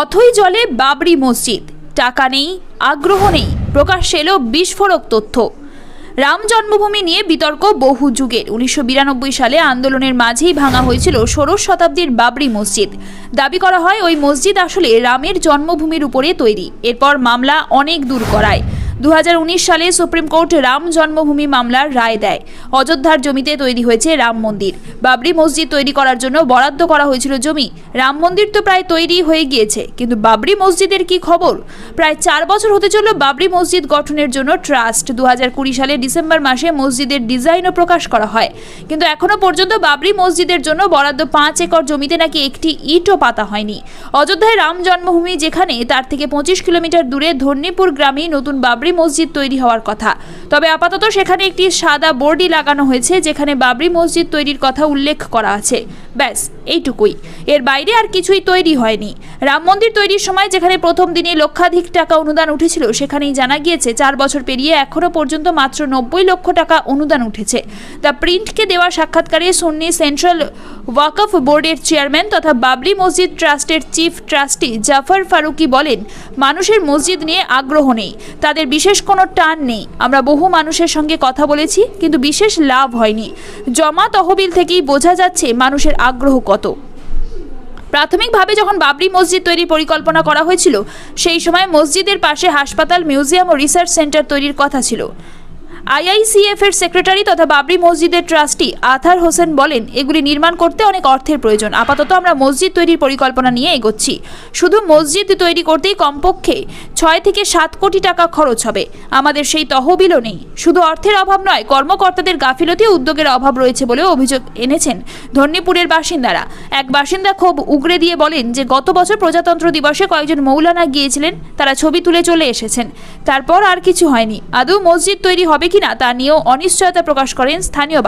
অথই জলে বাবরি মসজিদ। টাকা নেই, আগ্রহ নেই, প্রকাশ এলো বিস্ফোরক তথ্য। রাম জন্মভূমি নিয়ে বিতর্ক বহু যুগের। উনিশশো বিরানব্বই সালে আন্দোলনের মাঝেই ভাঙা হয়েছিল ষোড়শ শতাব্দীর বাবরি মসজিদ। দাবি করা হয়, ওই মসজিদ আসলে রামের জন্মভূমির উপরে তৈরি। এরপর মামলা অনেক দূর করায় দু হাজার উনিশ সালে সুপ্রিম কোর্ট রাম জন্মভূমি মামলার রায় দেয়। অযোধ্যার জমিতে তৈরি হয়েছে রাম মন্দির। বাবরি মসজিদ তৈরি করার জন্য বরাদ্দ করা হয়েছিল জমি। রাম মন্দির তো প্রায় তৈরি হয়ে গিয়েছে, কিন্তু বাবরি মসজিদের কি খবর? প্রায় চার বছর হতে চলল বাবরি মসজিদ গঠনের জন্য ট্রাস্ট। দু সালে ডিসেম্বর মাসে মসজিদের ডিজাইনও প্রকাশ করা হয়। কিন্তু এখনও পর্যন্ত বাবরি মসজিদের জন্য বরাদ্দ পাঁচ একর জমিতে নাকি একটি ইটও পাতা হয়নি। অযোধ্যায় রাম জন্মভূমি যেখানে, তার থেকে পঁচিশ কিলোমিটার দূরে ধর্ণীপুর গ্রামেই নতুন বাবরি মসজিদ তৈরি হওয়ার কথা। তবে আপাতত সেখানে একটি সাদা বোর্ডই লাগানো হয়েছে, যেখানে বাবরি মসজিদ তৈরির কথা উল্লেখ করা আছে। ব্যাস, এইটুকুই। এর বাইরে আর কিছুই তৈরি হয়নি। রাম মন্দির তৈরির সময় যেখানে প্রথম দিনে লক্ষাধিক টাকা অনুদান উঠেছিল, সেখানেই জানা গিয়েছে চার বছর পেরিয়ে এখনও পর্যন্ত মাত্র নব্বই লক্ষ টাকা অনুদান উঠেছে। দ্য প্রিন্টকে দেওয়া সাক্ষাৎকারে সুন্নি সেন্ট্রাল ওয়াকফ বোর্ডের চেয়ারম্যান তথা বাবরি মসজিদ ট্রাস্টের চিফ ট্রাস্টি জাফর ফারুকি বলেন, মানুষের মসজিদ নিয়ে আগ্রহ নেই। তাদের বিশেষ কোনো টান নেই। আমরা বহু মানুষের সঙ্গে কথা বলেছি, কিন্তু বিশেষ লাভ হয়নি। জমা তহবিল থেকেই বোঝা যাচ্ছে, মানুষের আগ্রহ কত? প্রাথমিকভাবে যখন বাবরি মসজিদ তৈরির পরিকল্পনা করা হয়েছিল, সেই সময় মসজিদের পাশে হাসপাতাল, মিউজিয়াম ও রিসার্চ সেন্টার তৈরির কথা ছিল। আইআইসিএফ এর সেক্রেটারি তথা বাবরি মসজিদের ট্রাস্টি আথার হোসেন বলেন, এগুলি নির্মাণ করতে অনেক অর্থের প্রয়োজন। আপাতত আমরা মসজিদ তৈরির পরিকল্পনা নিয়ে এগোচ্ছি। শুধু মসজিদ তৈরি করতেই কমপক্ষে ছয় থেকে সাত কোটি টাকা খরচ হবে। আমাদের সেই তহবিলও নেই। শুধু অর্থের অভাব নয়, কর্মকর্তাদের গাফিলতি উদ্যোগের অভাব রয়েছে বলেও অভিযোগ এনেছেন ধর্ণীপুরের বাসিন্দারা। এক বাসিন্দা ক্ষোভ উগরে দিয়ে বলেন যে, গত বছর প্রজাতন্ত্র দিবসে কয়েকজন মৌলানা গিয়েছিলেন, তারা ছবি তুলে চলে এসেছেন। তারপর আর কিছু হয়নি। আদৌ মসজিদ তৈরি হবে কিনা তা নিয়েও অনিশ্চয়তা প্রকাশ করেন স্থানীয়